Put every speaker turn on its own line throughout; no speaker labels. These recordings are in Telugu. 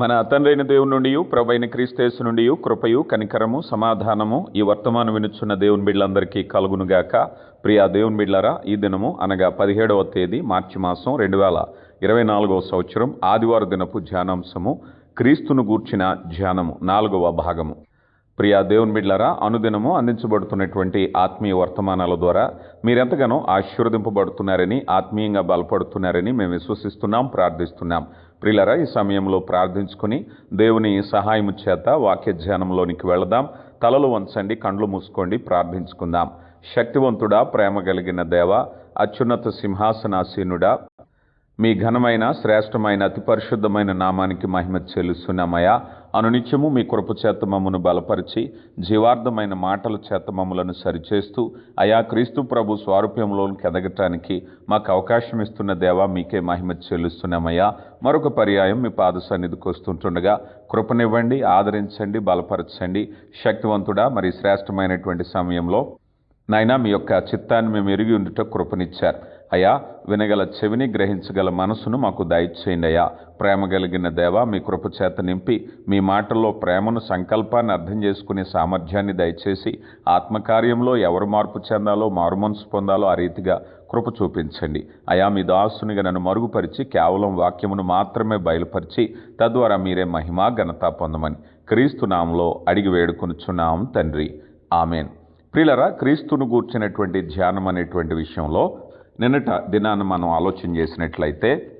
మన తండ్రైన దేవుని నుండి ప్రభైన క్రీస్తేసు నుండి కృపయు కనికరము సమాధానము ఈ వర్తమానం వినుచున్న దేవుని బిడ్డలందరికీ కలుగునుగాక. ప్రియా దేవుని బిడ్లరా ఈ దినము అనగా పదిహేడవ తేదీ మార్చి మాసం రెండు వేల ఇరవై నాలుగవ సంవత్సరం ఆదివారం దినపు ధ్యానాంశము క్రీస్తును గూర్చిన ధ్యానము నాలుగవ భాగము. ప్రియా దేవుని బిడ్లరా అనుదినము అందించబడుతున్నటువంటి ఆత్మీయ వర్తమానాల ద్వారా మీరెంతగానో ఆశీర్వదింపబడుతున్నారని ఆత్మీయంగా బలపడుతున్నారని మేము విశ్వసిస్తున్నాం ప్రార్థిస్తున్నాం. ప్రియులరా ఈ సమయంలో ప్రార్థించుకుని దేవుని సహాయము చేత వాక్య ధ్యానంలోనికి వెళదాం. తలలు వంచండి కండ్లు మూసుకోండి ప్రార్థించుకుందాం. శక్తివంతుడా ప్రేమ కలిగిన దేవ అత్యున్నత సింహాసనాసీనుడా మీ ఘనమైన శ్రేష్టమైన అతి పరిశుద్ధమైన నామానికి మహిమ చెల్లిస్తున్నామయ్యా. అనునిత్యము మీ కృప చేత మమ్మను బలపరిచి జీవార్థమైన మాటల చేత మమ్మలను సరిచేస్తూ అయా క్రీస్తు ప్రభు స్వారూప్యంలోనికి ఎదగటానికి మాకు అవకాశం ఇస్తున్న దేవా మీకే మహిమ చెల్లిస్తున్నామయ్యా. మరొక పర్యాయం మీ పాద సన్నిధికి వస్తుంటుండగా కృపనివ్వండి ఆదరించండి బలపరచండి. శక్తివంతుడా మరి శ్రేష్టమైనటువంటి సమయంలో నాయనా మీ యొక్క చిత్తాన్ని మేము ఎరిగి ఉండుట కృపనిచ్చారు. అయ్యా వినగల చెవిని గ్రహించగల మనసును మాకు దయచేయండి అయ్యా. ప్రేమ కలిగిన దేవ మీ కృప చేత నింపి మీ మాటల్లో ప్రేమను సంకల్పాన్ని అర్థం చేసుకునే సామర్థ్యాన్ని దయచేసి ఆత్మకార్యంలో ఎవరు మార్పు చెందాలో మారు మనసు పొందాలో ఆ రీతిగా కృప చూపించండి. అయా మీ దాసునిగా నన్ను మరుగుపరిచి కేవలం వాక్యమును మాత్రమే బయలుపరిచి తద్వారా మీరే మహిమా ఘనత పొందమని క్రీస్తు నామంలో అడిగి వేడుకొనుచున్నాం తండ్రి. ఆమెన్. ప్రిలరా క్రీస్తును గూర్చినటువంటి ధ్యానం అనేటువంటి విషయంలో నిన్నట దినాన్ని మనం ఆలోచన చేసినట్లయితే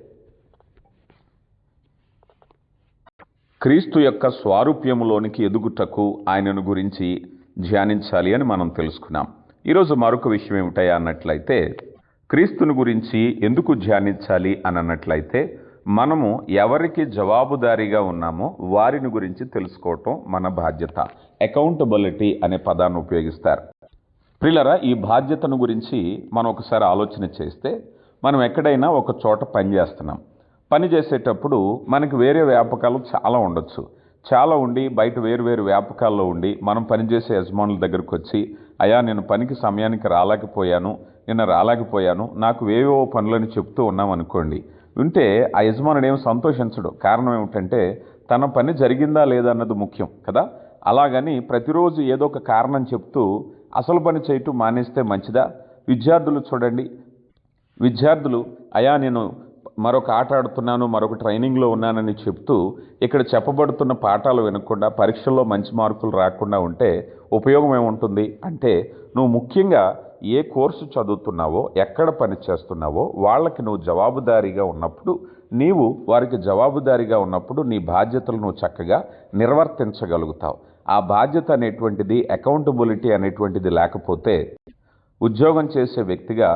క్రీస్తు యొక్క స్వారూప్యములోనికి ఎదుగుటకు ఆయనను గురించి ధ్యానించాలి అని మనం తెలుసుకున్నాం. ఈరోజు మరొక విషయం ఏమిటయా అన్నట్లయితే క్రీస్తుని గురించి ఎందుకు ధ్యానించాలి అని అన్నట్లయితే మనము ఎవరికి జవాబుదారీగా ఉన్నామో వారిని గురించి తెలుసుకోవటం మన బాధ్యత. అకౌంటబిలిటీ అనే పదాన్ని ఉపయోగిస్తారు. ప్రిలరా ఈ బాధ్యతను గురించి మనం ఒకసారి ఆలోచన చేస్తే మనం ఎక్కడైనా ఒక చోట పని చేస్తున్నాం. పని చేసేటప్పుడు మనకి వేరే వ్యాపకాలు చాలా ఉండొచ్చు. చాలా ఉండి బయట వేరు వేరు వ్యాపకాల్లో ఉండి మనం పనిచేసే యజమానుల దగ్గరకు వచ్చి అయా నేను పనికి సమయానికి రాలేకపోయాను నిన్న రాలేకపోయాను నాకు వేవేవో పనులని చెప్తూ ఉన్నాం అనుకోండి. ఉంటే ఆ యజమానుడు ఏం సంతోషించడు. కారణం ఏమిటంటే తన పని జరిగిందా లేదా అన్నది ముఖ్యం కదా. అలాగని ప్రతిరోజు ఏదో ఒక కారణం చెప్తూ అసలు పని చేయటం మానేస్తే మంచిదా? విద్యార్థులు చూడండి. విద్యార్థులు అయా నేను మరొక ఆట ఆడుతున్నాను మరొక ట్రైనింగ్లో ఉన్నానని చెప్తూ ఇక్కడ చెప్పబడుతున్న పాఠాలు వినకుండా పరీక్షల్లో మంచి మార్కులు రాకుండా ఉంటే ఉపయోగం ఏముంటుంది? అంటే నువ్వు ముఖ్యంగా ఏ కోర్సు చదువుతున్నావో ఎక్కడ పని చేస్తున్నావో వాళ్ళకి నువ్వు జవాబుదారీగా ఉన్నప్పుడు నీవు వారికి జవాబుదారీగా ఉన్నప్పుడు నీ బాధ్యతలు నువ్వు చక్కగా నిర్వర్తించగలుగుతావు. ఆ బాధ్యత అనేటువంటిది అకౌంటబిలిటీ అనేటువంటిది లేకపోతే ఉద్యోగం చేసే వ్యక్తిగా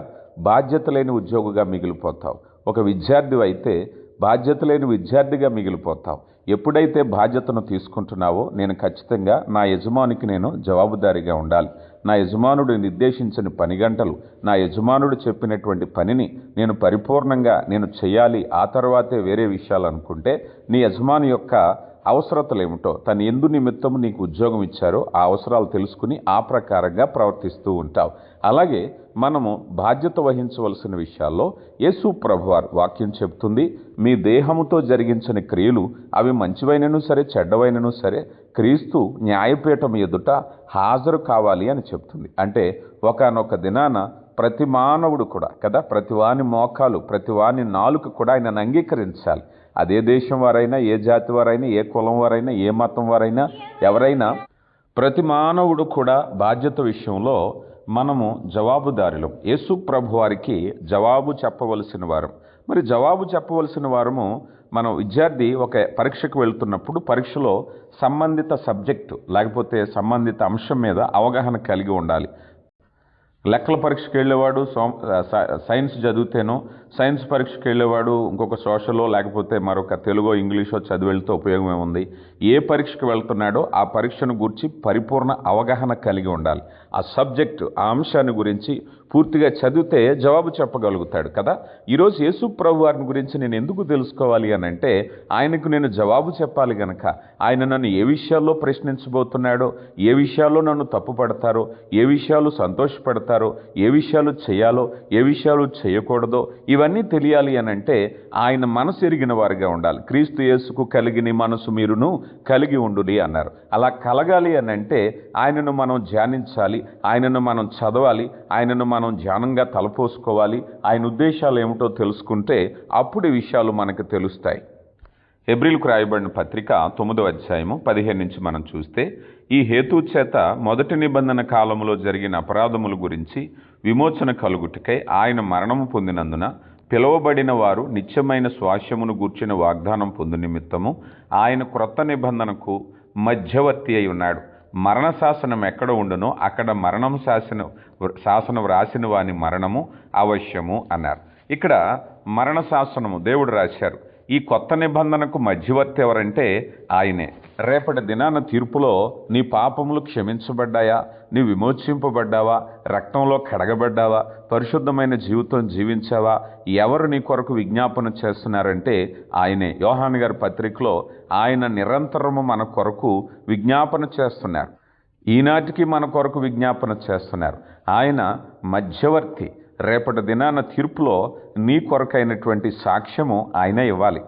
బాధ్యత లేని ఉద్యోగిగా మిగిలిపోతావు. ఒక విద్యార్థి అయితే బాధ్యత లేని విద్యార్థిగా మిగిలిపోతావు. ఎప్పుడైతే బాధ్యతను తీసుకుంటున్నావో నేను ఖచ్చితంగా నా యజమానికి నేను జవాబుదారీగా ఉండాలి. నా యజమానుడు నిర్దేశించిన పని గంటలు నా యజమానుడు చెప్పినటువంటి పనిని నేను పరిపూర్ణంగా నేను చేయాలి. ఆ తర్వాతే వేరే విషయాలు అనుకుంటే నీ యజమాని యొక్క అవసరతలు ఏమిటో తను ఎందు నిమిత్తం నీకు ఉద్యోగం ఇచ్చారో ఆ అవసరాలు తెలుసుకుని ఆ ప్రకారంగా ప్రవర్తిస్తూ ఉంటావు. అలాగే మనము బాధ్యత వహించవలసిన విషయాల్లో యేసు ప్రభువార్ వాక్యం చెప్తుంది మీ దేహముతో జరిగించని క్రియలు అవి మంచివైనను సరే చెడ్డవైనను సరే క్రీస్తు న్యాయపీఠం ఎదుట హాజరు కావాలి అని చెప్తుంది. అంటే ఒకనొక దినాన ప్రతి మానవుడు కూడా కదా ప్రతివాని మోకాలు ప్రతివాని నాలుక కూడా ఆయనను అంగీకరించాలి. అదే దేశం వారైనా ఏ జాతి వారైనా ఏ కులం వారైనా ఏ మతం వారైనా ఎవరైనా ప్రతి మానవుడు కూడా బాధ్యత విషయంలో మనము జవాబుదారులం. యేసు ప్రభు వారికి జవాబు చెప్పవలసిన వారం. మరి జవాబు చెప్పవలసిన వారము మనం విద్యార్థి ఒక పరీక్షకు వెళ్తున్నప్పుడు పరీక్షలో సంబంధిత సబ్జెక్టు లేకపోతే సంబంధిత అంశం మీద అవగాహన కలిగి ఉండాలి. లెక్కల పరీక్షకి వెళ్ళేవాడు సో సైన్స్ చదివితేనో సైన్స్ పరీక్షకి వెళ్ళేవాడు ఇంకొక సోషలో లేకపోతే మరొక తెలుగో ఇంగ్లీషో చదివి వెళ్తే ఉపయోగమే ఉంది. ఏ పరీక్షకు వెళ్తున్నాడో ఆ పరీక్షను గురించి పరిపూర్ణ అవగాహన కలిగి ఉండాలి. ఆ సబ్జెక్టు ఆ అంశాన్ని గురించి పూర్తిగా చదివితే జవాబు చెప్పగలుగుతాడు కదా? ఈరోజు యేసు ప్రభు వారిని గురించి నేను ఎందుకు తెలుసుకోవాలి అని అంటే ఆయనకు నేను జవాబు చెప్పాలి గనక ఆయన నన్ను ఏ విషయాల్లో ప్రశ్నించబోతున్నాడో ఏ విషయాల్లో నన్ను తప్పుపడతారో ఏ విషయాలు సంతోషపడతారో ఏ విషయాలు చేయాలో ఏ విషయాలు చేయకూడదో ఇవన్నీ తెలియాలి అని అంటే ఆయన మనసు ఎరిగిన వారిగా ఉండాలి. క్రీస్తు యేసుకు కలిగిన మనసు మీరును కలిగి ఉండుడి అన్నారు. అలా కలగాలి అని అంటే ఆయనను మనం ధ్యానించాలి ఆయనను మనం చదవాలి ఆయనను మనం ధ్యానంగా తలపోసుకోవాలి. ఆయన ఉద్దేశాలు ఏమిటో తెలుసుకుంటే అప్పుడు విషయాలు మనకు తెలుస్తాయి. ఎబ్రిల్కు రాయబడిన పత్రిక తొమ్మిదవ అధ్యాయము పదిహేను నుంచి మనం చూస్తే ఈ హేతు చేత మొదటి నిబంధన కాలంలో జరిగిన అపరాధముల గురించి విమోచన కలుగుటకై ఆయన మరణము పొందినందున పిలువబడిన వారు నిత్యమైన స్వాస్యమును గూర్చిన వాగ్దానం పొందు నిమిత్తము ఆయన క్రొత్త నిబంధనకు మధ్యవర్తి అయి ఉన్నాడు. మరణ శాసనం ఎక్కడ ఉండునో అక్కడ మరణం శాసనం శాసనం రాసిన వాని మరణము అవశ్యము అన్నారు. ఇక్కడ మరణ శాసనము దేవుడు రాశారు. ఈ కొత్త నిబంధనకు మధ్యవర్తి ఎవరంటే ఆయనే. రేపటి దినాన తీర్పులో నీ పాపములు క్షమించబడ్డాయా? నీ విమోచింపబడ్డావా? రక్తంలో కడగబడ్డావా? పరిశుద్ధమైన జీవితం జీవించావా? ఎవరు నీ కొరకు విజ్ఞాపన చేస్తున్నారంటే ఆయనే. యోహాన్ గారి పత్రికలో ఆయన నిరంతరము మన కొరకు విజ్ఞాపన చేస్తున్నారు. ఈనాటికి మన కొరకు విజ్ఞాపన చేస్తున్నారు. ఆయన మధ్యవర్తి. రేపటి దినాన తీర్పులో నీ కొరకైనటువంటి సాక్ష్యము ఆయన ఇవ్వాలి.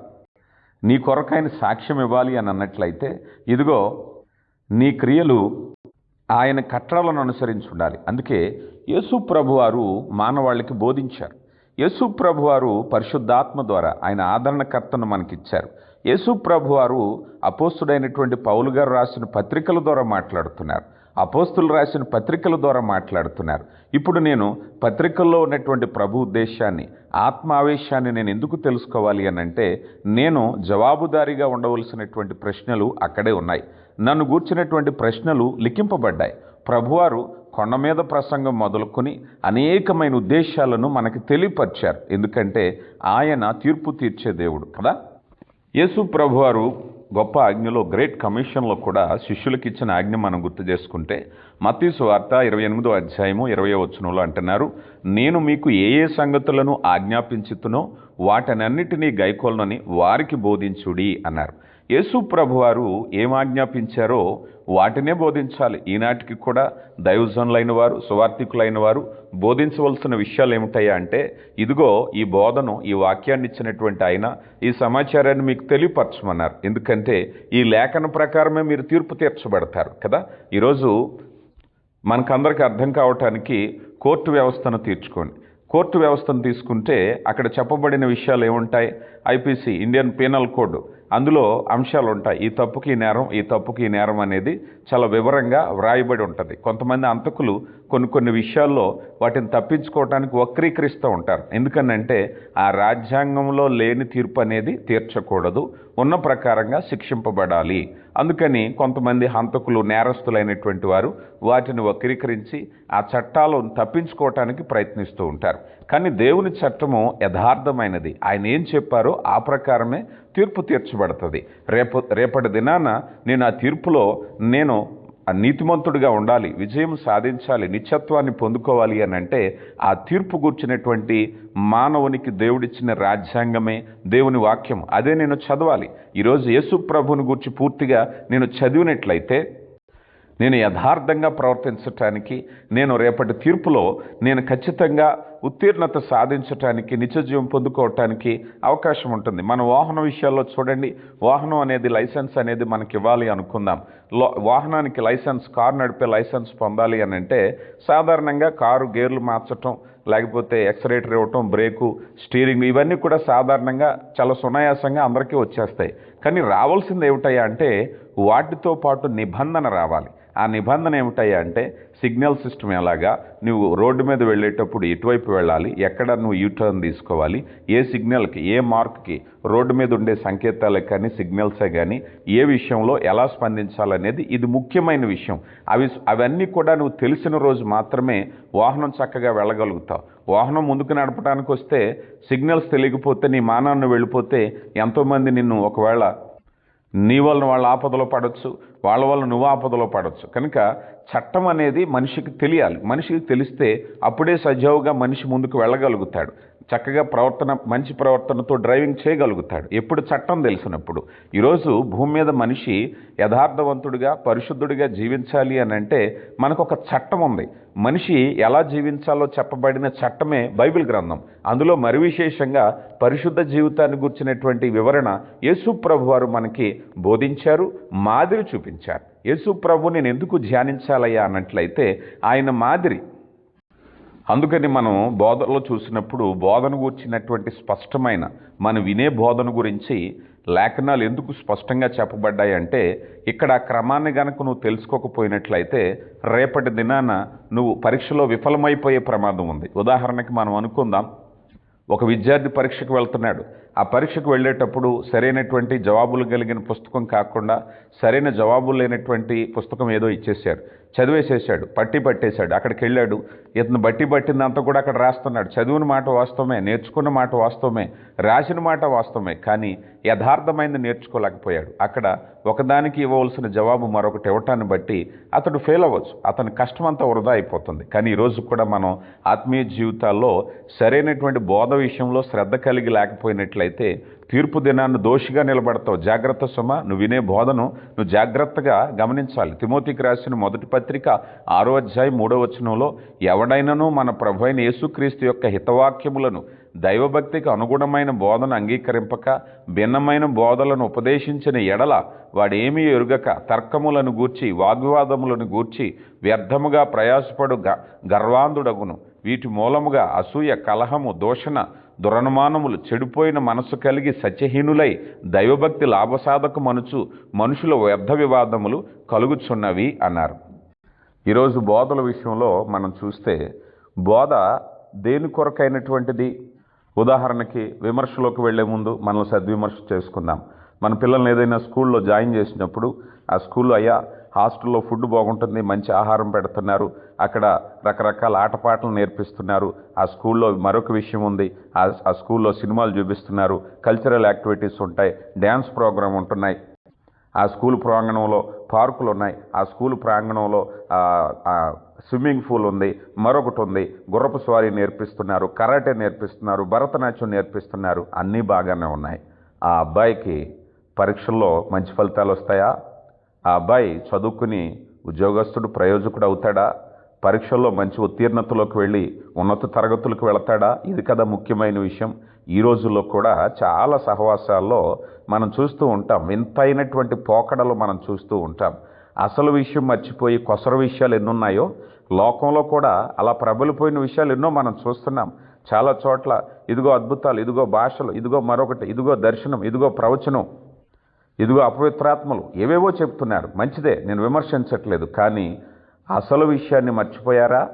నీ కొరకైన సాక్ష్యం ఇవ్వాలి అని అన్నట్లయితే ఇదిగో నీ క్రియలు ఆయన కట్టడలను అనుసరించి ఉండాలి. అందుకే యేసు ప్రభు వారు మానవాళికి బోధించారు. యేసు ప్రభు వారు పరిశుద్ధాత్మ ద్వారా ఆయన ఆదరణకర్తను మనకిచ్చారు. యేసు ప్రభు వారు అపోస్తుడైనటువంటి పౌలు గారు రాసిన పత్రికల ద్వారా మాట్లాడుతున్నారు. అపోస్తులు రాసిన పత్రికల ద్వారా మాట్లాడుతున్నారు. ఇప్పుడు నేను పత్రికల్లో ఉన్నటువంటి ప్రభు ఉద్దేశాన్ని ఆత్మావేశాన్ని నేను ఎందుకు తెలుసుకోవాలి అనంటే నేను జవాబుదారీగా ఉండవలసినటువంటి ప్రశ్నలు అక్కడే ఉన్నాయి. నన్ను గూర్చినటువంటి ప్రశ్నలు లిఖింపబడ్డాయి. ప్రభువారు కొండ మీద ప్రసంగం మొదలుకొని అనేకమైన ఉద్దేశాలను మనకి తెలియపరిచారు. ఎందుకంటే ఆయన తీర్పు తీర్చే దేవుడు కదా. యేసు ప్రభువారు గొప్ప ఆజ్ఞలో గ్రేట్ కమిషన్లో కూడా శిష్యులకు ఇచ్చిన ఆజ్ఞ మనం గుర్తు చేసుకుంటే మతీసు వార్త ఇరవై ఎనిమిదో అధ్యాయము ఇరవై వచనంలో అంటున్నారు నేను మీకు ఏ ఏ సంగతులను ఆజ్ఞాపించుతునో వాటనన్నిటినీ గైకోలనని వారికి బోధించుడి అన్నారు. యేసు ప్రభువారు ఏం ఆజ్ఞాపించారో వాటినే బోధించాలి. ఈనాటికి కూడా దైవజనులైన వారు సువార్థికులైన వారు బోధించవలసిన విషయాలు ఏమిటాయా అంటే ఇదిగో ఈ బోధను ఈ వాక్యాన్ని ఇచ్చినటువంటి ఆయన ఈ సమాచారాన్ని మీకు తెలియపరచమన్నారు. ఎందుకంటే ఈ లేఖన ప్రకారమే మీరు తీర్పు తీర్చబడతారు కదా? ఈరోజు మనకందరికి అర్థం కావటానికి కోర్టు వ్యవస్థను తీర్చుకోండి. కోర్టు వ్యవస్థను తీసుకుంటే అక్కడ చెప్పబడిన విషయాలు ఏముంటాయి? ఐపీసీ ఇండియన్ పీనల్ కోడ్ అందులో అంశాలు ఉంటాయి ఈ తప్పుకి ఈ నేరం ఈ తప్పుకి ఈ నేరం అనేది చాలా వివరంగా వ్రాయబడి ఉంటుంది. కొంతమంది అంతకులు కొన్ని కొన్ని విషయాల్లో వాటిని తప్పించుకోవడానికి వక్రీకరిస్తూ ఉంటారు. ఎందుకనంటే ఆ రాజ్యాంగంలో లేని తీర్పు అనేది తీర్చకూడదు. ఉన్న ప్రకారంగా శిక్షింపబడాలి. అందుకని కొంతమంది హంతకులు నేరస్తులైనటువంటి వారు వాటిని వక్రీకరించి ఆ చట్టాలను తప్పించుకోవటానికి ప్రయత్నిస్తూ ఉంటారు. కానీ దేవుని చట్టము యథార్థమైనది. ఆయన ఏం చెప్పారో ఆ ప్రకారమే తీర్పు తీర్చబడుతుంది. రేపు రేపటి దినాన నేను ఆ తీర్పులో నేను నీతిమంతుడిగా ఉండాలి విజయం సాధించాలి నిత్యత్వాన్ని పొందుకోవాలి అని అంటే ఆ తీర్పు కూర్చున్నటువంటి మానవునికి దేవుడిచ్చిన రాజ్యాంగమే దేవుని వాక్యం. అదే నేను చదవాలి. ఈరోజు యేసు ప్రభుని గురించి పూర్తిగా నేను చదివినట్లయితే నేను యథార్థంగా ప్రవర్తించటానికి నేను రేపటి తీర్పులో నేను ఖచ్చితంగా ఉత్తీర్ణత సాధించటానికి నిత్యజీవం పొందుకోవటానికి అవకాశం ఉంటుంది. మన వాహన విషయాల్లో చూడండి. వాహనం అనేది లైసెన్స్ అనేది మనకి ఇవ్వాలి అనుకుందాం. లో వాహనానికి లైసెన్స్ కారు నడిపే లైసెన్స్ పొందాలి అని అంటే సాధారణంగా కారు గేర్లు మార్చటం లేకపోతే ఎక్సరేటర్ ఇవ్వటం బ్రేకు స్టీరింగ్ ఇవన్నీ కూడా సాధారణంగా చాలా సునాయాసంగా అందరికీ వచ్చేస్తాయి. కానీ రావాల్సింది ఏమిటయ్యా అంటే వాటితో పాటు నిబంధన రావాలి. ఆ నిబంధన ఏమిటయ్యా అంటే సిగ్నల్ సిస్టమ్ ఎలాగా? నువ్వు రోడ్డు మీద వెళ్ళేటప్పుడు ఎటువైపు వెళ్ళాలి? ఎక్కడ నువ్వు యూటర్న్ తీసుకోవాలి? ఏ సిగ్నల్కి ఏ మార్క్కి రోడ్డు మీద ఉండే సంకేతాలకు కానీ సిగ్నల్సే కానీ ఏ విషయంలో ఎలా స్పందించాలనేది ఇది ముఖ్యమైన విషయం. అవి అవన్నీ కూడా నువ్వు తెలిసిన రోజు మాత్రమే వాహనం చక్కగా వెళ్ళగలుగుతావు. వాహనం ముందుకు నడపడానికి వస్తే సిగ్నల్స్ తెలియకపోతే నీ మానాన్ని వెళ్ళిపోతే ఎంతోమంది నిన్ను ఒకవేళ నీ వలన వాళ్ళ ఆపదలో పడవచ్చు వాళ్ళ వల్ల నువ్వు ఆపదలో పడవచ్చు కనుక చట్టం అనేది మనిషికి తెలియాలి. మనిషికి తెలిస్తే అప్పుడే సజావుగా మనిషి ముందుకు వెళ్ళగలుగుతాడు. చక్కగా ప్రవర్తన మంచి ప్రవర్తనతో డ్రైవింగ్ చేయగలుగుతాడు. ఎప్పుడు చట్టం తెలిసినప్పుడు. ఈరోజు భూమి మీద మనిషి యథార్థవంతుడిగా పరిశుద్ధుడిగా జీవించాలి అని అంటే మనకు ఒక చట్టం ఉంది. మనిషి ఎలా జీవించాలో చెప్పబడిన చట్టమే బైబిల్ గ్రంథం. అందులో మరి విశేషంగా పరిశుద్ధ జీవితాన్ని గుర్చినటువంటి వివరణ యేసు ప్రభు వారు మనకి బోధించారు మాదిరి చూపించారు. యేసు ప్రభు నేను ఎందుకు ధ్యానించాలయ్యా అన్నట్లయితే ఆయన మాదిరి అందుకని మనం బోధనలో చూసినప్పుడు బోధన గూర్చినటువంటి స్పష్టమైన మనం వినే బోధన గురించి లేఖనాలు ఎందుకు స్పష్టంగా చెప్పబడ్డాయి అంటే ఇక్కడ క్రమాన్ని గనక నువ్వు తెలుసుకోకపోయినట్లయితే రేపటి దినాన నువ్వు పరీక్షలో విఫలమైపోయే ప్రమాదం ఉంది. ఉదాహరణకి మనం అనుకుందాం ఒక విద్యార్థి పరీక్షకు వెళ్తున్నాడు. ఆ పరీక్షకు వెళ్ళేటప్పుడు సరైనటువంటి జవాబులు కలిగిన పుస్తకం కాకుండా సరైన జవాబులు లేనటువంటి పుస్తకం ఏదో ఇచ్చేశారు. చదివేసేసాడు పట్టి పట్టేశాడు అక్కడికి వెళ్ళాడు. ఇతను బట్టి పట్టిందంతా కూడా అక్కడ రాస్తున్నాడు. చదివిన మాట వాస్తవమే నేర్చుకున్న మాట వాస్తవమే రాసిన మాట వాస్తవమే. కానీ యథార్థమైంది నేర్చుకోలేకపోయాడు. అక్కడ ఒకదానికి ఇవ్వవలసిన జవాబు మరొకటి ఇవ్వటాన్ని బట్టి అతడు ఫెయిల్ అవ్వచ్చు. అతని కష్టం అంతా వృధా అయిపోతుంది. కానీ ఈరోజు కూడా మనం ఆత్మీయ జీవితాల్లో సరైనటువంటి బోధ విషయంలో శ్రద్ధ కలిగి లేకపోయినట్లయితే తీర్పు దినాన్ని దోషిగా నిలబడతావు. జాగ్రత్త సుమ నువ్వు వినే బోధను నువ్వు జాగ్రత్తగా గమనించాలి. తిమోతికి రాసిన మొదటి పత్రిక ఆరో అధ్యాయం మూడో వచనంలో ఎవడైనను మన ప్రభు అయిన యేసుక్రీస్తు యొక్క హితవాక్యములను దైవభక్తికి అనుగుణమైన బోధన అంగీకరింపక భిన్నమైన బోధలను ఉపదేశించిన ఎడల వాడేమీ ఎరుగక తర్కములను గూర్చి వాగ్వివాదములను గూర్చి వ్యర్థముగా ప్రయాసపడు గ గర్వాంధుడగును. వీటి మూలముగా అసూయ కలహము దోషణ దురనుమానములు చెడిపోయిన మనసు కలిగి సత్యహీనులై దైవభక్తి లాభసాధక మనుచు మనుషుల వ్యర్థ వివాదములు కలుగుచున్నవి అన్నారు. ఈరోజు బోధల విషయంలో మనం చూస్తే బోధ దేని కొరకైనటువంటిది? ఉదాహరణకి విమర్శలోకి వెళ్ళే ముందు మనం సద్విమర్శ చేసుకుందాం. మన పిల్లల్ని ఏదైనా స్కూల్లో జాయిన్ చేసినప్పుడు ఆ స్కూల్లో అయ్యా హాస్టల్లో ఫుడ్ బాగుంటుంది మంచి ఆహారం పెడుతున్నారు అక్కడ రకరకాల ఆటపాటలు నేర్పిస్తున్నారు ఆ స్కూల్లో మరొక విషయం ఉంది ఆ స్కూల్లో సినిమాలు చూపిస్తున్నారు కల్చరల్ యాక్టివిటీస్ ఉంటాయి డ్యాన్స్ ప్రోగ్రాం ఉంటున్నాయి. ఆ స్కూల్ ప్రాంగణంలో పార్కులు ఉన్నాయి ఆ స్కూల్ ప్రాంగణంలో స్విమ్మింగ్ పూల్ ఉంది మరొకటి ఉంది. గుర్రపు స్వారీ నేర్పిస్తున్నారు కరాటే నేర్పిస్తున్నారు భరతనాట్యం నేర్పిస్తున్నారు. అన్నీ బాగానే ఉన్నాయి. ఆ అబ్బాయికి పరీక్షల్లో మంచి ఫలితాలు వస్తాయా? ఆ అబ్బాయి చదువుకుని ఉద్యోగస్తుడు ప్రయోజకుడు అవుతాడా? పరీక్షల్లో మంచి ఉత్తీర్ణతలోకి వెళ్ళి ఉన్నత తరగతులకు వెళతాడా? ఇది కదా ముఖ్యమైన విషయం. ఈ రోజుల్లో కూడా చాలా సహవాసాల్లో మనం చూస్తూ ఉంటాం. వింతైనటువంటి పోకడలు మనం చూస్తూ ఉంటాం. అసలు విషయం మర్చిపోయి కొసర విషయాలు ఎన్నున్నాయో లోకంలో కూడా అలా ప్రబలిపోయిన విషయాలు ఎన్నో మనం చూస్తున్నాం. చాలా చోట్ల ఇదిగో అద్భుతాలు ఇదిగో భాషలు ఇదిగో మరొకటి ఇదిగో దర్శనం ఇదిగో ప్రవచనం ఇదిగో అపవిత్రాత్మలు ఏవేవో చెప్తున్నారు. మంచిదే నేను విమర్శించట్లేదు. కానీ అసలు విషయాన్ని మర్చిపోయారా?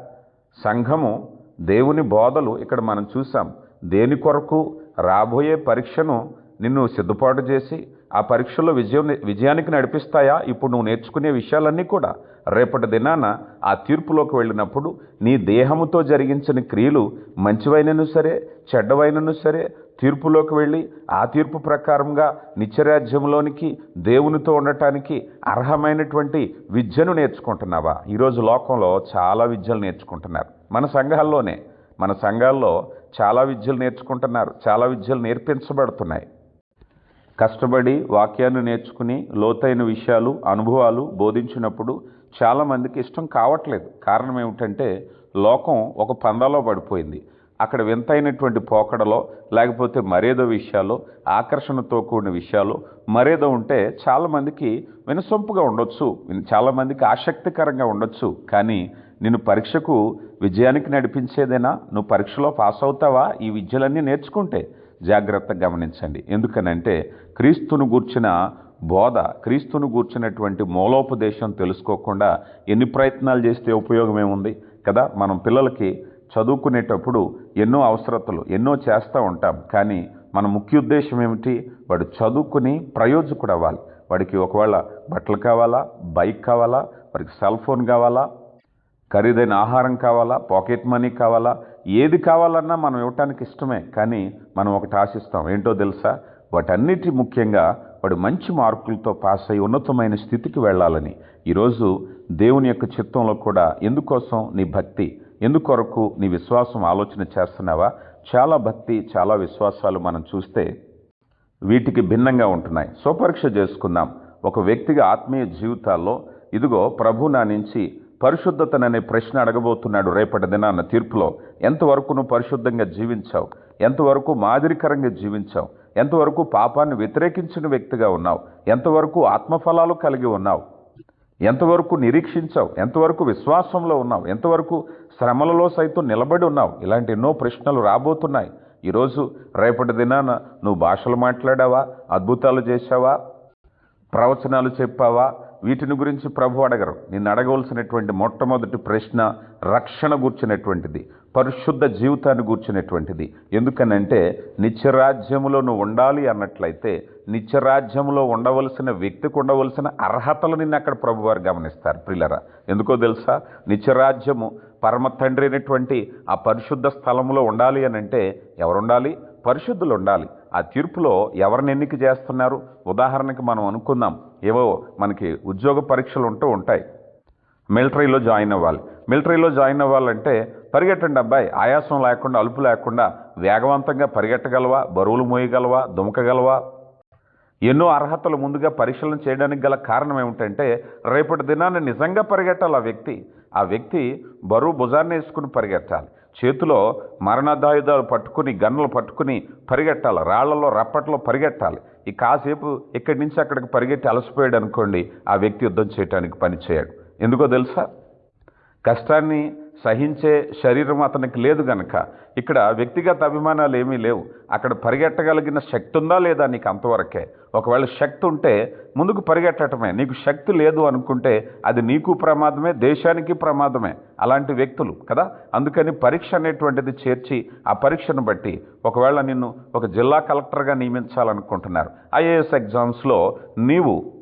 సంఘము దేవుని బోధలు ఇక్కడ మనం చూసాం. దేని కొరకు రాబోయే పరీక్షను నిన్ను సిద్ధపాటు చేసి ఆ పరీక్షల్లో విజయం విజయానికి నడిపిస్తాయా? ఇప్పుడు నువ్వు నేర్చుకునే విషయాలన్నీ కూడా. రేపటి దినాన ఆ తీర్పులోకి వెళ్ళినప్పుడు నీ దేహముతో జరిగించిన క్రియలు మంచివైనను సరే చెడ్డవైనను సరే తీర్పులోకి వెళ్ళి ఆ తీర్పు ప్రకారంగా నిత్యరాజ్యంలోనికి దేవునితో ఉండటానికి అర్హమైనటువంటి విద్యను నేర్చుకుంటున్నావా? ఈరోజు లోకంలో చాలా విద్యలు నేర్చుకుంటున్నారు. మన సంఘాల్లోనే మన సంఘాల్లో చాలా విద్యలు నేర్చుకుంటున్నారు. చాలా విద్యలు నేర్పించబడుతున్నాయి. కష్టపడి వాక్యాన్ని నేర్చుకుని లోతైన విషయాలు అనుభవాలు బోధించినప్పుడు చాలామందికి ఇష్టం కావట్లేదు. కారణం ఏమిటంటే లోకం ఒక పందాలో పడిపోయింది. అక్కడ వింతైనటువంటి పోకడలో లేకపోతే మరేదో విషయాలు ఆకర్షణతో కూడిన విషయాలు మరేదో ఉంటే చాలామందికి వినసొంపుగా ఉండొచ్చు చాలామందికి ఆసక్తికరంగా ఉండొచ్చు. కానీ నిన్ను పరీక్షకు విజయానికి నడిపించేదేనా? నువ్వు పరీక్షలో పాస్ అవుతావా? ఈ విద్యలన్నీ నేర్చుకుంటే జాగ్రత్తగా గమనించండి. ఎందుకనంటే క్రీస్తును గూర్చిన బోధ క్రీస్తును గూర్చినటువంటి మూలోపదేశం తెలుసుకోకుండా ఎన్ని ప్రయత్నాలు చేస్తే ఉపయోగం ఏముంది కదా మనం పిల్లలకి చదువుకునేటప్పుడు ఎన్నో అవసరతలు ఎన్నో చేస్తూ ఉంటాం. కానీ మన ముఖ్య ఉద్దేశం ఏమిటి? వాడు చదువుకుని ప్రయోజకుడు అవ్వాలి. వాడికి ఒకవేళ బట్టలు కావాలా బైక్ కావాలా వాడికి సెల్ ఫోన్ కావాలా ఖరీదైన ఆహారం కావాలా పాకెట్ మనీ కావాలా ఏది కావాలన్నా మనం ఇవ్వటానికి ఇష్టమే. కానీ మనం ఒకటి ఆశిస్తాం. ఏంటో తెలుసా? వాటన్నిటి ముఖ్యంగా వాడు మంచి మార్కులతో పాస్ అయి ఉన్నతమైన స్థితికి వెళ్ళాలని. ఈరోజు దేవుని యొక్క చిత్తంలో కూడా ఎందుకోసం నీ భక్తి ఎందుకొరకు నీ విశ్వాసం ఆలోచన చేస్తున్నావా? చాలా భక్తి చాలా విశ్వాసాలు మనం చూస్తే వీటికి భిన్నంగా ఉంటున్నాయి. స్వపరీక్ష చేసుకుందాం. ఒక వ్యక్తిగా ఆత్మీయ జీవితాల్లో ఇదిగో ప్రభు నా నుంచి పరిశుద్ధతననే ప్రశ్న అడగబోతున్నాడు రేపటి దినాన్న తీర్పులో. ఎంతవరకు నువ్వు పరిశుద్ధంగా జీవించావు? ఎంతవరకు మాదిరికరంగా జీవించావు? ఎంతవరకు పాపాన్ని వ్యతిరేకించిన వ్యక్తిగా ఉన్నావు? ఎంతవరకు ఆత్మఫలాలు కలిగి ఉన్నావు? ఎంతవరకు నిరీక్షించావు? ఎంతవరకు విశ్వాసంలో ఉన్నావు? ఎంతవరకు శ్రమలలో సైతం నిలబడి ఉన్నావు? ఇలాంటి ఎన్నో ప్రశ్నలు రాబోతున్నాయి. ఈరోజు రేపటి దినాన నువ్వు భాషలు మాట్లాడావా? అద్భుతాలు చేశావా? ప్రవచనాలు చెప్పావా? వీటిని గురించి ప్రభు అడగరు. నిన్ను అడగవలసినటువంటి మొట్టమొదటి ప్రశ్న రక్షణ గూర్చినటువంటిది. పరిశుద్ధ జీవితాన్ని గూర్చినటువంటిది. ఎందుకనంటే నిత్యరాజ్యములో నువ్వు ఉండాలి అన్నట్లయితే నిత్యరాజ్యంలో ఉండవలసిన వ్యక్తికి ఉండవలసిన అర్హతలు నిన్ను అక్కడ ప్రభువారు గమనిస్తారు ప్రిల్లరా ఎందుకో తెలుసా? నిత్యరాజ్యము పరమ తండ్రి అయినటువంటి ఆ పరిశుద్ధ స్థలంలో ఉండాలి అని అంటే ఎవరుండాలి? పరిశుద్ధులు ఉండాలి. ఆ తీర్పులో ఎవరిని ఎన్నిక చేస్తున్నారు? ఉదాహరణకి మనం అనుకుందాం. ఏవో మనకి ఉద్యోగ పరీక్షలు ఉంటూ ఉంటాయి. మిలిటరీలో జాయిన్ అవ్వాలి. మిలిటరీలో జాయిన్ అవ్వాలంటే పరిగెట్టండి అబ్బాయి. ఆయాసం లేకుండా అలుపు లేకుండా వేగవంతంగా పరిగెట్టగలవా? బరువులు మోయగలవా? దుమకగలవా? ఎన్నో అర్హతలు ముందుగా పరిశీలన చేయడానికి గల కారణం ఏమిటంటే రేపటి దినాన్ని నిజంగా పరిగెట్టాలి ఆ వ్యక్తి. ఆ వ్యక్తి బరువు భుజాన్ని వేసుకుని పరిగెట్టాలి. చేతిలో మరణాదాయుధాలు పట్టుకుని గన్నులు పట్టుకుని పరిగెట్టాలి. రాళ్ళలో రప్పట్లో పరిగెట్టాలి. ఈ కాసేపు ఇక్కడి నుంచి అక్కడికి పరిగెట్టి అలసిపోయాడు అనుకోండి ఆ వ్యక్తి యుద్ధం చేయడానికి పని చేయడు ఎందుకో తెలుసా? కష్టాన్ని సహించే శరీరం అతనికి లేదు గనక. ఇక్కడ వ్యక్తిగత అభిమానాలు ఏమీ లేవు. అక్కడ పరిగెట్టగలిగిన శక్తి ఉందా లేదా నీకు అంతవరకే? ఒకవేళ శక్తి ఉంటే ముందుకు పరిగెట్టడమే నీకు శక్తి లేదు అనుకుంటే అది నీకు ప్రమాదమే దేశానికి ప్రమాదమే. అలాంటి వ్యక్తులు కదా? అందుకని పరీక్ష అనేటువంటిది చేర్చి ఆ పరీక్షను బట్టి ఒకవేళ నిన్ను ఒక జిల్లా కలెక్టర్గా నియమించాలనుకుంటున్నారు. ఐఏఎస్ ఎగ్జామ్స్లో నీవు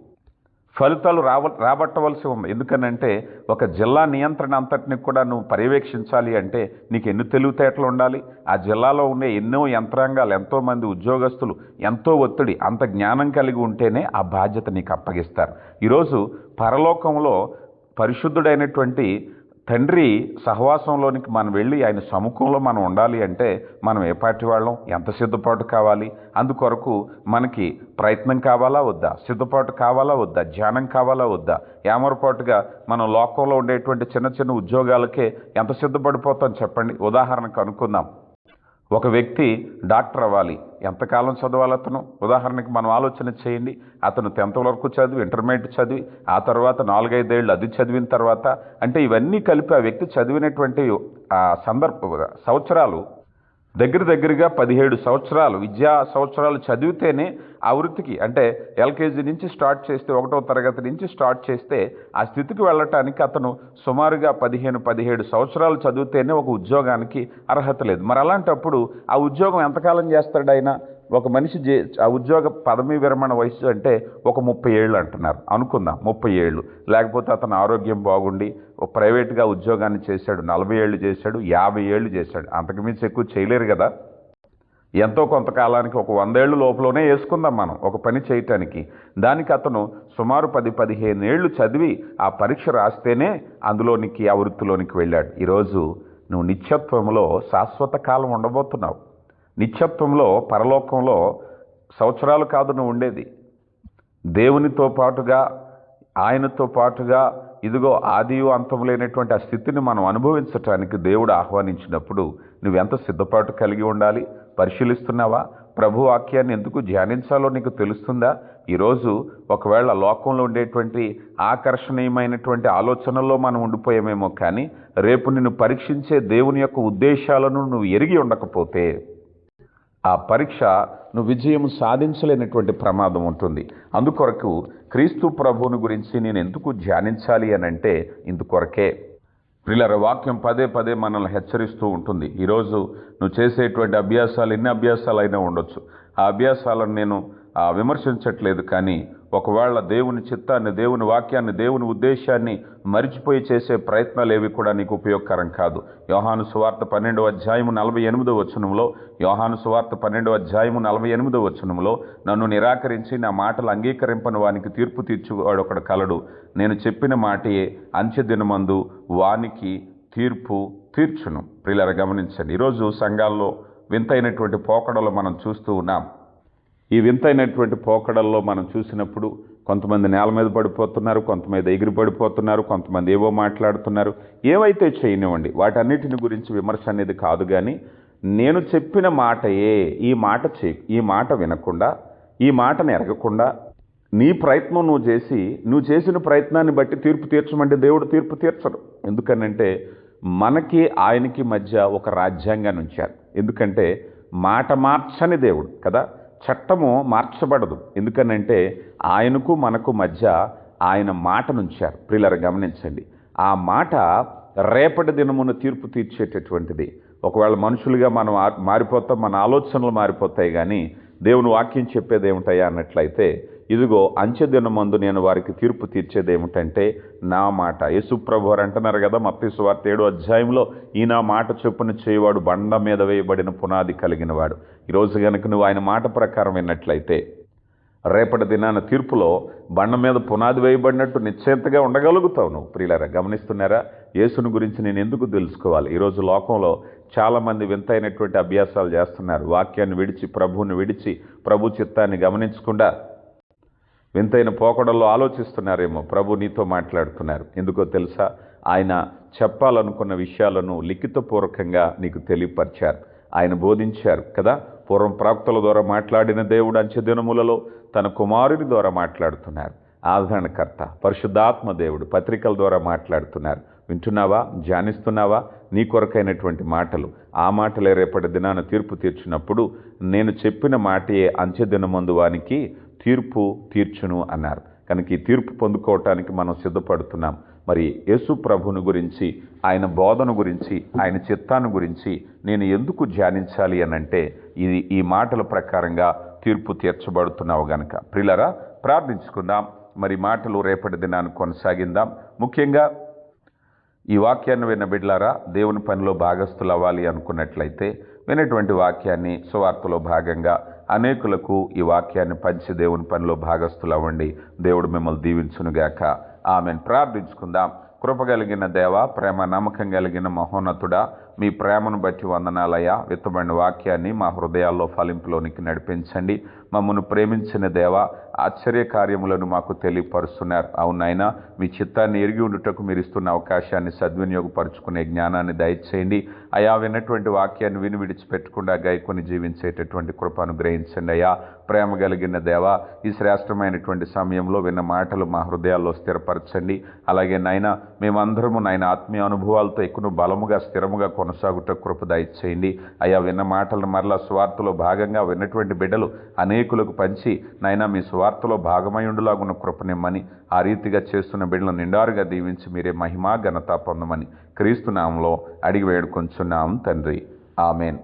ఫలితాలు రావ రాబట్టవలసి ఉంది. ఎందుకనంటే ఒక జిల్లా నియంత్రణ అంతటిని కూడా నువ్వు పర్యవేక్షించాలి అంటే నీకు ఎన్ని తెలివితేటలు ఉండాలి? ఆ జిల్లాలో ఉండే ఎన్నో యంత్రాంగాలు ఎంతోమంది ఉద్యోగస్తులు ఎంతో ఒత్తిడి అంత జ్ఞానం కలిగి ఉంటేనే ఆ బాధ్యత నీకు అప్పగిస్తారు. ఈరోజు పరలోకంలో పరిశుద్ధుడైనటువంటి తండ్రి సహవాసంలోనికి మనం వెళ్ళి ఆయన సముఖంలో మనం ఉండాలి అంటే మనం ఏ పార్టీ వాళ్ళం? ఎంత సిద్ధపాటు కావాలి? అందుకొరకు మనకి ప్రయత్నం కావాలా వద్దా? సిద్ధపాటు కావాలా వద్దా? ధ్యానం కావాలా వద్దా? ఏమరపాటుగా మనం లోకంలో ఉండేటువంటి చిన్న చిన్న ఉద్యోగాలకే ఎంత సిద్ధపడిపోతాం చెప్పండి? ఉదాహరణకు అనుకుందాం. ఒక వ్యక్తి డాక్టర్ అవ్వాలి. ఎంతకాలం చదవాలి అతను? ఉదాహరణకి మనం ఆలోచన చేయండి. అతను టెన్త్ వరకు చదివి ఇంటర్మీడియట్ చదివి ఆ తర్వాత నాలుగైదేళ్ళు అది చదివిన తర్వాత అంటే ఇవన్నీ కలిపి ఆ వ్యక్తి చదివినటువంటి ఆ సందర్భ సంవత్సరాలు దగ్గర దగ్గరగా పదిహేడు సంవత్సరాలు విద్యా సంవత్సరాలు చదివితేనే ఆ వృత్తికి అంటే ఎల్కేజీ నుంచి స్టార్ట్ చేస్తే ఒకటో తరగతి నుంచి స్టార్ట్ చేస్తే ఆ స్థితికి వెళ్ళటానికి అతను సుమారుగా పదిహేను పదిహేడు సంవత్సరాలు చదివితేనే ఒక ఉద్యోగానికి అర్హత లేదు. మరి అలాంటప్పుడు ఆ ఉద్యోగం ఎంతకాలం చేస్తాడు ఆయన? ఒక మనిషి జే ఆ ఉద్యోగ పదవీ విరమణ వయసు అంటే ఒక ముప్పై ఏళ్ళు అంటున్నారు. అనుకుందాం ముప్పై ఏళ్ళు. లేకపోతే అతను ఆరోగ్యం బాగుండి ఒక ప్రైవేట్గా ఉద్యోగాన్ని చేశాడు నలభై ఏళ్ళు చేశాడు యాభై ఏళ్ళు చేశాడు. అంతకుమించి ఎక్కువ చేయలేరు కదా? ఎంతో కొంతకాలానికి ఒక వందేళ్ళు లోపలనే వేసుకుందాం మనం ఒక పని చేయటానికి. దానికి అతను సుమారు పది పదిహేను ఏళ్ళు చదివి ఆ పరీక్ష రాస్తేనే అందులోనికి ఆ వృత్తిలోనికి వెళ్ళాడు. ఈరోజు నువ్వు నిత్యత్వంలో శాశ్వత కాలం ఉండబోతున్నావు. నిత్యత్వంలో పరలోకంలో సంవత్సరాలు కాదు నువ్వు ఉండేది. దేవునితో పాటుగా ఆయనతో పాటుగా ఇదిగో ఆదియు అంతం లేనటువంటి ఆ స్థితిని మనం అనుభవించటానికి దేవుడు ఆహ్వానించినప్పుడు నువ్వెంత సిద్ధపాటు కలిగి ఉండాలి? పరిశీలిస్తున్నావా? ప్రభు వాక్యాన్ని ఎందుకు ధ్యానించాలో నీకు తెలుస్తుందా? ఈరోజు ఒకవేళ లోకంలో ఉండేటువంటి ఆకర్షణీయమైనటువంటి ఆలోచనల్లో మనం ఉండిపోయామేమో కానీ రేపు నిన్ను పరీక్షించే దేవుని యొక్క ఉద్దేశాలను నువ్వు ఎరిగి ఉండకపోతే ఆ పరీక్ష నువ్వు విజయం సాధించలేనటువంటి ప్రమాదం ఉంటుంది. అందుకొరకు క్రీస్తు ప్రభువుని గురించి నేను ఎందుకు ధ్యానించాలి అని అంటే ఇందుకొరకే ప్రిల్లర వాక్యం పదే పదే మనల్ని హెచ్చరిస్తూ ఉంటుంది. ఈరోజు నువ్వు చేసేటువంటి అభ్యాసాలు ఎన్ని అభ్యాసాలు అయినా ఉండొచ్చు. ఆ అభ్యాసాలను నేను విమర్శించట్లేదు కానీ ఒకవేళ దేవుని చిత్తాన్ని దేవుని వాక్యాన్ని దేవుని ఉద్దేశాన్ని మరిచిపోయి చేసే ప్రయత్నాలు ఏవి కూడా నీకు ఉపయోగకరం కాదు. యోహాను సువార్త పన్నెండవ అధ్యాయము నలభై ఎనిమిదో వచనంలో యోహాను సువార్త పన్నెండవ అధ్యాయము నలభై ఎనిమిదో వచనంలో నన్ను నిరాకరించి నా మాటలు అంగీకరింపని వానికి తీర్పు తీర్చువాడు ఒకడు కలడు. నేను చెప్పిన మాటయే అంచెదినమందు వానికి తీర్పు తీర్చును. ప్రిల్లర గమనించండి. ఈరోజు సంఘాల్లో వింతైనటువంటి పోకడలు మనం చూస్తూ ఉన్నాం. ఈ వింతైనటువంటి పోకడల్లో మనం చూసినప్పుడు కొంతమంది నేల మీద పడిపోతున్నారు కొంతమంది ఎగిరి పడిపోతున్నారు కొంతమంది ఏవో మాట్లాడుతున్నారు. ఏవైతే చేయనివ్వండి వాటన్నిటిని గురించి విమర్శ అనేది కాదు కానీ నేను చెప్పిన మాటయే ఈ మాట చే ఈ మాట వినకుండా ఈ మాటను ఎరగకుండా నీ ప్రయత్నం నువ్వు చేసి నువ్వు చేసిన ప్రయత్నాన్ని బట్టి తీర్పు తీర్చమంటే దేవుడు తీర్పు తీర్చడు. ఎందుకనంటే మనకి ఆయనకి మధ్య ఒక రాజ్యాంగాన్ని ఉంచారు. ఎందుకంటే మాట మార్చని దేవుడు కదా? చట్టము మార్చబడదు. ఎందుకనంటే ఆయనకు మనకు మధ్య ఆయన మాటనుంచారు ప్రియులరు గమనించండి. ఆ మాట రేపటి దినమున తీర్పు తీర్చేటటువంటిది. ఒకవేళ మనుషులుగా మనం మారిపోతాం మన ఆలోచనలు మారిపోతాయి కానీ దేవుని వాక్యం చెప్పేది ఏమిటయ్యా అన్నట్లయితే ఇదిగో అంచెదినమందు నేను వారికి తీర్పు తీర్చేది ఏమిటంటే నా మాట. యేసుప్రభు వారు అంటున్నారు కదా మత్తి సువార్త ఏడు అధ్యాయంలో ఈ నా మాట చొప్పున చేయవాడు బండ మీద వేయబడిన పునాది కలిగిన వాడు ఈరోజు కనుక నువ్వు ఆయన మాట ప్రకారం విన్నట్లయితే రేపటి దినాన తీర్పులో బండ మీద పునాది వేయబడినట్టు నిశ్చయంతగా ఉండగలుగుతావు నువ్వు. ప్రియులరా గమనిస్తున్నారా? యేసుని గురించి నేను ఎందుకు తెలుసుకోవాలి? ఈరోజు లోకంలో చాలామంది వింతైనటువంటి అభ్యాసాలు చేస్తున్నారు. వాక్యాన్ని విడిచి ప్రభువుని విడిచి ప్రభు చిత్తాన్ని గమనించకుండా వింతైన పోకడల్లో ఆలోచిస్తున్నారేమో. ప్రభు నీతో మాట్లాడుతున్నారు. ఎందుకో తెలుసా? ఆయన చెప్పాలనుకున్న విషయాలను లిఖితపూర్వకంగా నీకు తెలియపరిచారు. ఆయన బోధించారు కదా? పూర్వం ప్రాప్తుల ద్వారా మాట్లాడిన దేవుడు అంచెదినములలో తన కుమారుని ద్వారా మాట్లాడుతున్నారు. ఆదరణకర్త పరిశుద్ధాత్మ దేవుడు పత్రికల ద్వారా మాట్లాడుతున్నారు. వింటున్నావా? ధ్యానిస్తున్నావా? నీ కొరకైనటువంటి మాటలు. ఆ మాటలే రేపటి దినాన తీర్పు తీర్చినప్పుడు నేను చెప్పిన మాటయే అంచె దినమందు వానికి తీర్పు తీర్చును అన్నారు. కనుక ఈ తీర్పు పొందుకోవటానికి మనం సిద్ధపడుతున్నాం. మరి యేసు ప్రభుని గురించి ఆయన బోధన గురించి ఆయన చిత్తాన్ని గురించి నేను ఎందుకు ధ్యానించాలి అనంటే ఇది ఈ మాటల ప్రకారంగా తీర్పు తీర్చబడుతున్నావు గనక. ప్రిలరా ప్రార్థించుకుందాం. మరి మాటలు రేపటి దినాన్ని కొనసాగిందాం ముఖ్యంగా ఈ వాక్యాన్ని విన్న బిడ్లారా దేవుని పనిలో భాగస్థులు అవ్వాలి అనుకున్నట్లయితే వినటువంటి వాక్యాన్ని సువార్తలో భాగంగా అనేకులకు ఈ వాక్యాన్ని పంచి దేవుని పనిలో భాగస్థులవ్వండి. దేవుడు మిమ్మల్ని దీవించునుగాక. ఆమెను. ప్రార్థించుకుందాం. కృప కలిగిన దేవ ప్రేమ నమ్మకం కలిగిన మహోన్నతుడా మీ ప్రేమను బట్టి వందనాలయ్యా. విత్తమైన వాక్యాన్ని మా హృదయాల్లో ఫలింపులోనికి నడిపించండి. మమ్మను ప్రేమించిన దేవ ఆశ్చర్య కార్యములను మాకు తెలియపరుస్తున్నారు. అవునైనా మీ చిత్తాన్ని ఎరిగి ఉండుటకు మీరు ఇస్తున్న అవకాశాన్ని సద్వినియోగపరుచుకునే జ్ఞానాన్ని దయచేయండి. అయా విన్నటువంటి వాక్యాన్ని విని విడిచిపెట్టకుండా గైకొని జీవించేటటువంటి కృప అనుగ్రహించండి అయ్యా. ప్రేమ కలిగిన దేవ ఈ శ్రేష్టమైనటువంటి సమయంలో విన్న మాటలు మా హృదయాల్లో స్థిరపరచండి. అలాగే నైనా మేమందరము నాయన ఆత్మీయ అనుభవాలతో ఎక్కువ బలముగా స్థిరముగా కొనసాగుట కృప దయచేయండి. అయ్యా విన్న మాటలను మరలా స్వార్థలో భాగంగా విన్నటువంటి బిడ్డలు అనేకులకు పంచి నైనా మీ స్వార్థలో భాగమయ్యుండులాగున్న కృపనిమ్మని ఆ రీతిగా చేస్తున్న బిడ్డలను నిండారుగా దీవించి మీరే మహిమా ఘనత పొందమని క్రీస్తునామంలో అడిగి వేడుకొంచున్నాం తండ్రి. ఆమెన్.